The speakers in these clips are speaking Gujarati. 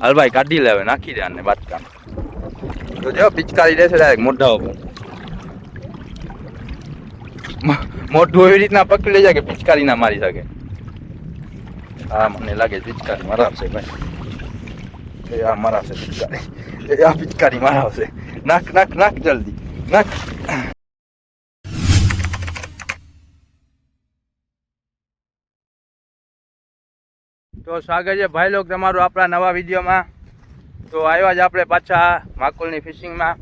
હાલ કાઢી લે હવે નાખી દે આને બાટકા તો જો, પિચકારી દેશે ડાયરેક્ટ મોઢા ઉપર. મોઢું એવી રીતના પકડી લઈ જાય કે પિચકારી ના મારી શકે. હા, મને લાગે પિચકારી મરાવશે ભાઈ. એ આ મરાવશે પિચકારી. આ પિચકારી મરાવશે. નાખ નાખ નાખ જલ્દી. નાખ. તો સ્વાગત છે ભાઈ લોક તમારું આપણા નવા વિડીયોમાં. તો આવ્યા જ આપણે પાછા માકુલની ફિશિંગમાં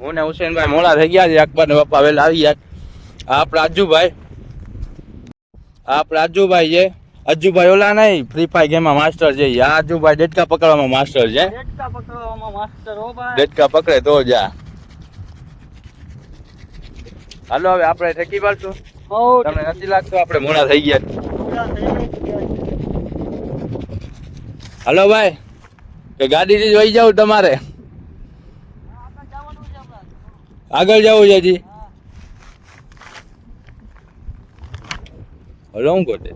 હું ને હુસેનભાઈ મોડા થઈ ગયા છે અકબર ને પપ્પા વહેલા આવી ગયા. આપ રાજુભાઈ. આપ રાજુભાઈ છે. અજુભાઈ ઓલા નહીં ફ્રી ફાયર ગેમમાં માસ્ટર છે. આ અજુભાઈ ડેટકા પકડવામાં માસ્ટર છે. ડેટકા પકડે તો જા. હાલો હવે આપણે ઠેકી પાડશું. તમને નથી લાગતું? આપણે મોડા થઈ ગયા. હાલો ભાઈ, કે ગાડીથી જ વહી જાવ તમારે? આગળ જવું છે હજી? હલો, હું ગોતે?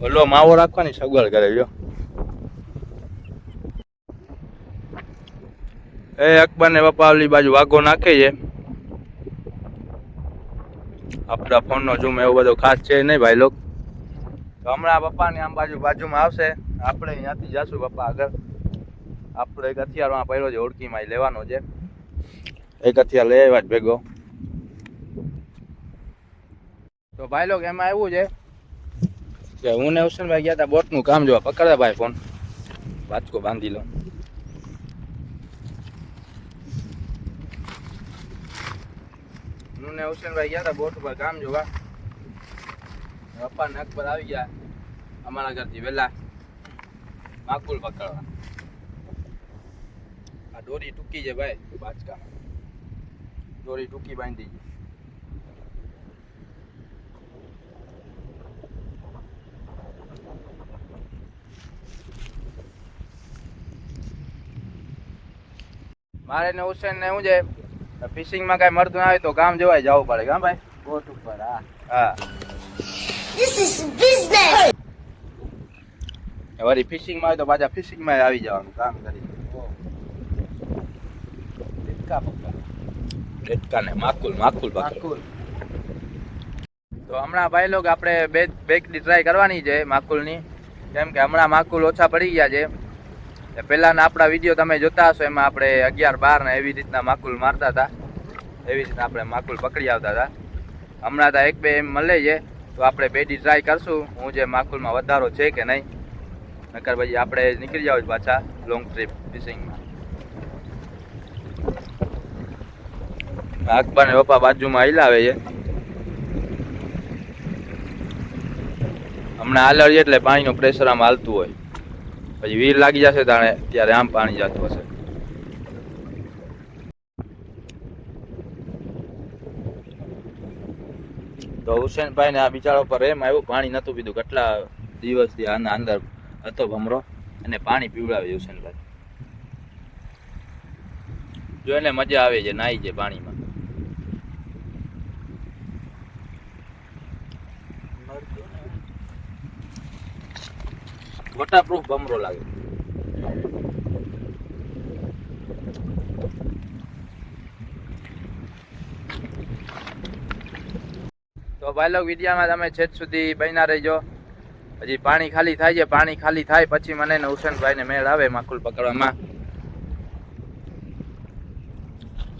હલો, માવો રાખવાની સગવડ કરે, જો. એ અકબર ને પપ્પા ઓલી બાજુ વાઘો નાખે છે. આપણા ફોનનો ઝૂમ એવો બધો ખાસ છે નહીં ભાઈ, લોક. તો હમણાં પપ્પાની આમ બાજુ બાજુમાં આવશે. આપણે અહીંયાથી જશું પપ્પા આગળ. આપણે એક હથિયારમાં પડ્યો છે, ઓળખીમાં લેવાનો છે. એક હથિયાર લઈ આવ્યા જ ભેગો. તો ભાઈ લોકો એમાં એવું છે. કે હું ને હુસનભાઈ ગયા હતા બોટનું કામ જોવા. પકડે ભાઈ ફોન. વાંચકો બાંધી લો. હું ને હુસનભાઈ ગયા હતા બોટ ઉપર કામ જોવા. પપ્પા નખ પર આવી ગયા. અમારા ઘરથી વહેલા માકુલ પકડવા. આ દોરી ટૂંકી છે ભાઈ બાચકા દોરી ટૂંકી બાંધી છે. મારે ને હુસેન ને શું છે? ફિશિંગમાં કાંઈ મળતું ના આવે તો કામ જોવાય જવું પડે ગામ ભાઈ? બોટ ઉપર હા. હા. This is business. વળી ફિશિંગમાં હોય તો પાછા ફિશિંગમાં આવી જવાનું કામ કરી. ડેટકા પકડ. ડેટકા ને માકુલ માકુલ માકુલ. તો હમણાં ભાઈ લોક આપણે બે બેકરી ટ્રાય કરવાની છે માકુલની. કેમ કે હમણાં માકુલ ઓછા પડી ગયા છે. એ પહેલાના આપણા વીડિયો તમે જોતા હશો એમાં આપણે અગિયાર બાર ને એવી રીતના માકુલ મારતા હતા. એવી રીતના આપણે માકુલ પકડી આવતા હતા. હમણાં તો એક બે એમ મળે છે. તો આપણે બેડી ટ્રાય કરશું, હું જે માકુલમાં વધારો છે કે નહીં. નકર પછી આપણે નીકળી જાવ પાછા લોંગ ટ્રીપ ફિશિંગમાં અકબર ને પપ્પા બાજુમાં હિલાવે છે. હમણાં હાલડીએ એટલે પાણીનું પ્રેશર આમ હાલતું હોય. પછી વીર લાગી જશે તાણે, ત્યારે આમ પાણી જતું હશે. તો હુસેનભાઈ ને આ બિચારો પર એમ આવ્યું પાણી નતું પીધું. કેટલા દિવસથી આના અંદર હતો ભમરો અને પાણી પીવડાવે હુસેનભાઈ જો એને મજા આવે છે નાઈ છે પાણીમાં. વોટરપ્રૂફ ભમરો લાગે. ભાઈ વિડીયામાં તમે છેદ સુધી બન્યા રહેજો. હજી પાણી ખાલી થાય છે, પાણી ખાલી થાય, પછી મને ને હુસેનભાઈ ને મેળ આવે માકુલ પકડવામાં.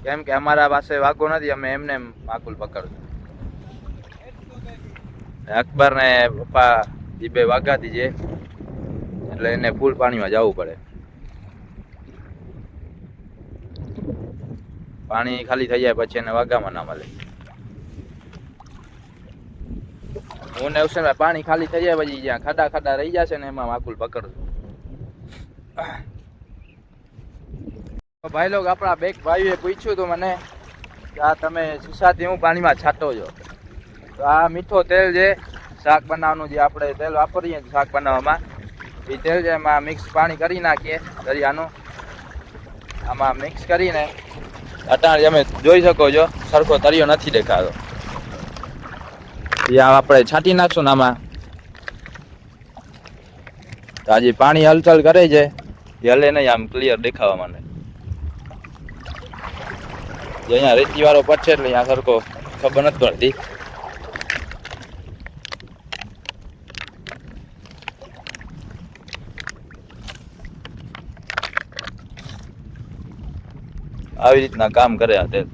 કેમ કે અમારા પાસે વાઘો નથી, અમે એમને એમ માકુલ પકડશું. અકબર ને પપ્પા એ બે વાઘાથી એટલે એને ફૂલ પાણીમાં જવું પડે. પાણી ખાલી થઈ જાય, પછી એને વાઘામાં ના મળે. હું ને હુસેનભાઈ પાણી ખાલી થઈ જાય, પછી જ્યાં ખાડા ખાડા રહી જશે ને એમાં માકુલ પકડશું. તો ભાઈ લોક આપણા બેક ભાઈઓએ પૂછ્યું હતું મને કે આ તમે સુસાથી હું પાણીમાં છાંટો છો? તો આ મીઠો તેલ છે, શાક બનાવવાનું જે આપણે તેલ વાપરીએ શાક બનાવવામાં, એ તેલ છે, એમાં મિક્સ પાણી કરી નાખીએ દરિયાનું. આમાં મિક્સ કરીને અટાણે તમે જોઈ શકો છો, સરખો તરિયો નથી દેખાતો. આપણે છાંટી નાખશું આમાં. તો આજે પાણી હલચલ કરે છે. હલે નહીં આમ ક્લિયર દેખાવા માંડે. અહીંયા રેતી વાળો પડશે એટલે અહીંયા સરખો ખબર નથી પડતી. આવી રીતના કામ કરે આ તેલ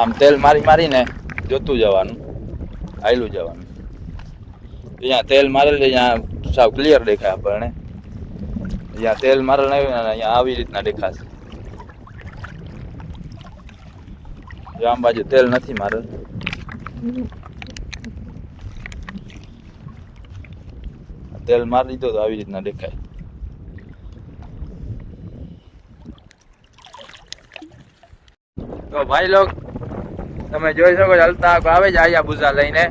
આમ તેલ મારી મારીને જોતું જવાનું, આયલું જવાનું. અહીંયા તેલ મારેલ અહીંયા સાવ ક્લિયર દેખાય આપણને. અહીંયા તેલ મારેલ આવ્યું ને અહીંયા આવી રીતના દેખાશે. જો આમ બાજુ તેલ નથી મારેલ. તેલ મારી દીધો તો આવી રીતના દેખાય. તો ભાઈ લોક તમે જોઈ શકો છો આવે છે આયા ભૂસા લઈને.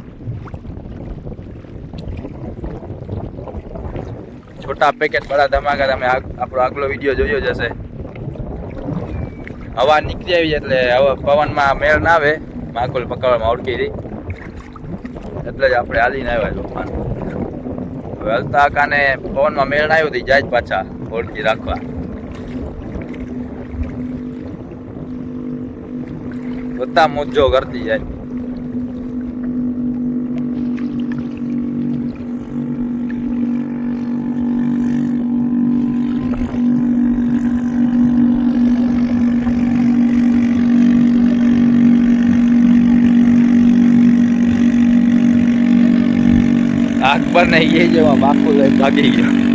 છોટા પેકેટ બડા ધમાકા તમે આપણો આગલો વીડિયો જોયો જ હશે. હવા નીકળી આવી એટલે હવે પવનમાં મેળ ના આવે. માકુલ પકડવામાં ઓળખી રહી. એટલે જ આપણે હાલીને આવ્યા લોકમાં હવે હલતા કાને પવનમાં મેળ ના આવ્યો હતી જાય જ પાછા ઓળખી રાખવા. બધા મોજો કરતી જાય. અકબર ને એ જેવા બાપુ લઈ ભાગી ગયો.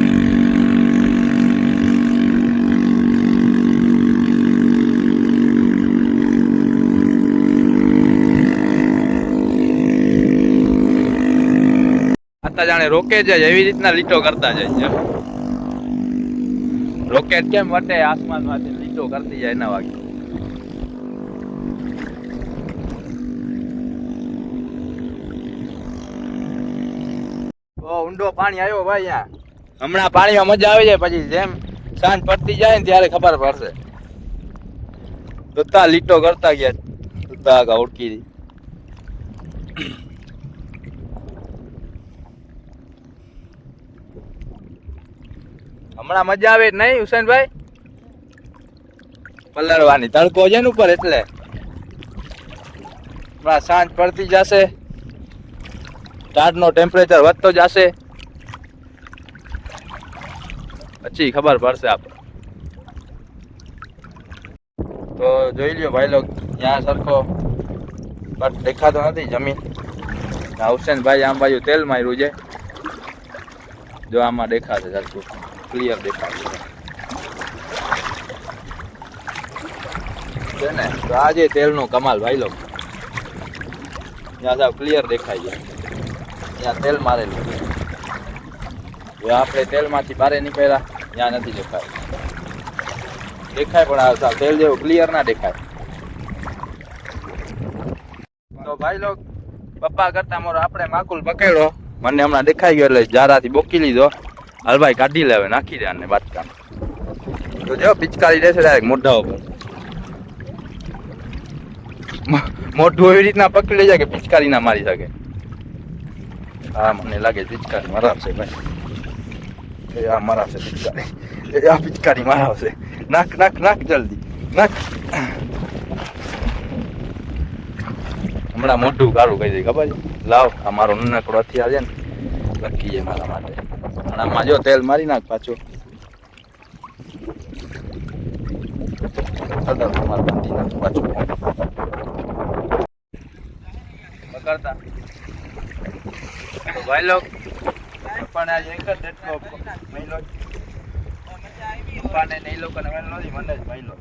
રોકેટ જાય એવી રીતના લીટો કરતા જાય છે. રોકેટ કેમ વટે આસમાનમાંથી લીટો કરતી જાય એના વાગે. ઊંડો પાણી આવ્યો ભાઈ અહીંયા. હમણાં પાણીમાં મજા આવી જાય પછી જેમ સાંજ પડતી જાય ને ત્યારે ખબર પડશે. જોતા લીટો કરતા ગયા. આગા ઓળખી દી હમણાં મજા આવે નહીં હુસેનભાઈ પલળવાની. તડકો છે ને ઉપર એટલે. હમણાં સાંજ પડતી જશે. ટાઢનો ટેમ્પરેચર વધતો જશે. પછી ખબર પડશે આપણે તો જોઈ લ્યો ભાઈ લોક, ત્યાં સરખો બટ દેખાતો નથી જમીન. હુસેનભાઈ આમ બાજુ તેલ માર્યું છે. જો આમાં દેખાશે સરખું. ક્લિયર દેખાશે છે. ને? તો આજે તેલનું કમાલ ભાઈ લો ત્યાં સાહેબ ક્લિયર દેખાય છે. ત્યાં તેલ મારેલું હવે આપણે તેલમાંથી બહાર નીકળ્યા, ત્યાં નથી દેખાય. દેખાય પણ આ સાહેબ તેલ જેવું ક્લિયર ના દેખાય. તો ભાઈ લોક પપ્પા કરતા મારો આપણે માકુલ પકડ્યો. મને હમણાં દેખાઈ ગયો એટલે જારાથી બોકી લીધો. હલભાઈ, કાઢી લેવે નાખી દે આને બાટકા તો જો, પિચકારી દેશે ડાયરેક્ટ મોઢા ઉપર. મોઢું એવી રીતના પકડી લઈ જાય કે પિચકારી ના મારી શકે. હા, મને લાગે પિચકારી મરાવશે ભાઈ. એ, આ મરાવશે પિચકારી. એ, આ પિચકારી મરાવશે. નાખ નાખ નાખ જલ્દી. નાખ. હમણાં મોઢું કાળું કહી દે, ખબર લાવ, આ મારો નાનકડો હથિયાર છે ને, લખી છે મારા માટે. અને આમાં જો તેલ મારી નાખ પાછું. પાછું. ભાઈ લોક પણ આજે એક જ ડેટકો મહિલો પપ્પાને ને એ લોકોને મહિલો નથી મને જ મહિલો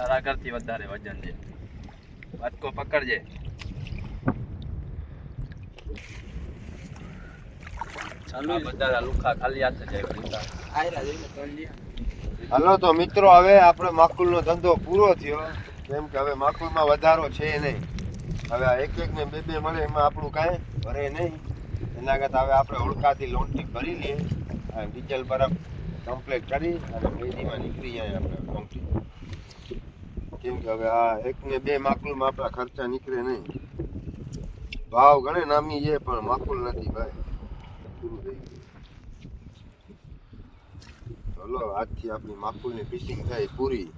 તારા કરતી વધારે વજન છે વાટકો પકડજે. હલો તો મિત્રો હવે આપણે માકુલનો ધંધો પૂરો થયો. કેમ કે હવે માકુલમાં વધારો છે નહીં. હવે આ એક એક ને બે બે મળે એમાં આપણું કાંઈ ભરે નહીં. એના કરતા હવે આપણે ઓળખાથી લોન્ટી ભરી લઈએ. ડીઝલ બરફ કમ્પ્લીટ કરી અને મેદીમાં નીકળી જાય આપણે લોનથી કેમ કે હવે આ એક ને બે માકુલમાં આપણા ખર્ચા નીકળે નહીં. ભાવ ઘણે નામી છે, પણ માકુલ નથી ભાઈ. થઈ ચલો, આજથી આપણી માકુલની ફિશિંગ થાય પૂરી.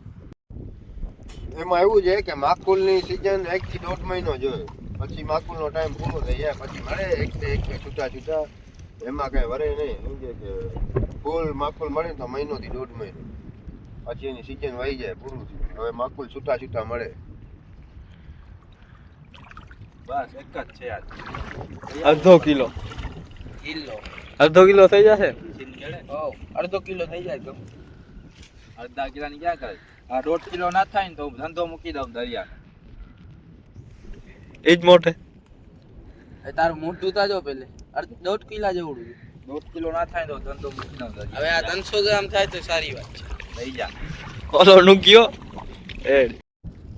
એમાં એવું છે કે માકુલની સિઝન એક થી દોઢ મહિનો જોઈએ પછી માકુલનો ટાઈમ પૂરો થઈ જાય, પછી મળે એક ને એક છૂટા છૂટા. એમાં કઈ વરે નહીં. સમજે કે ફૂલ માકુલ મળે તો મહિનો થી દોઢ મહિનો. પછી એની સિઝન વહી જાય પૂરું થયું હવે માકુલ છૂટા છૂટા મળે. બસ એક જ છે આજ અડધો કિલો. કિલો. અડધો કિલો થઈ જશે? અડધો કિલો થઈ જાય તો. અડધા કિલોની ક્યાં કરે? આ દોઢ કિલો ના થાય ને તો હું ધંધો મૂકી દઉં દરિયા એ જ મોટે એ તારું મોટું તાજો પેલે. દોઢ કિલા જેવડું દોઢ કિલો ના થાય તો ધંધો મૂકી દઉં હવે આ ત્રણસો ગ્રામ થાય તો સારી વાત છે. લઈ જા. ઓલો નુકિયો એ.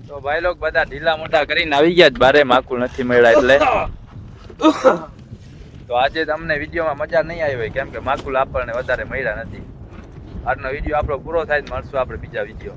તો ભાઈ લોક બધા ઢીલા મોટા કરીને આવી ગયા જ, બારે માકુલ નથી મળ્યા એટલે. તો આજે તમને વિડીયોમાં મજા નહીં આવી હોય, કેમ કે માકુલ આપણને વધારે મળ્યા નથી. આજનો વીડિયો આપણો પૂરો થાય મળશું આપણે બીજા વીડિયો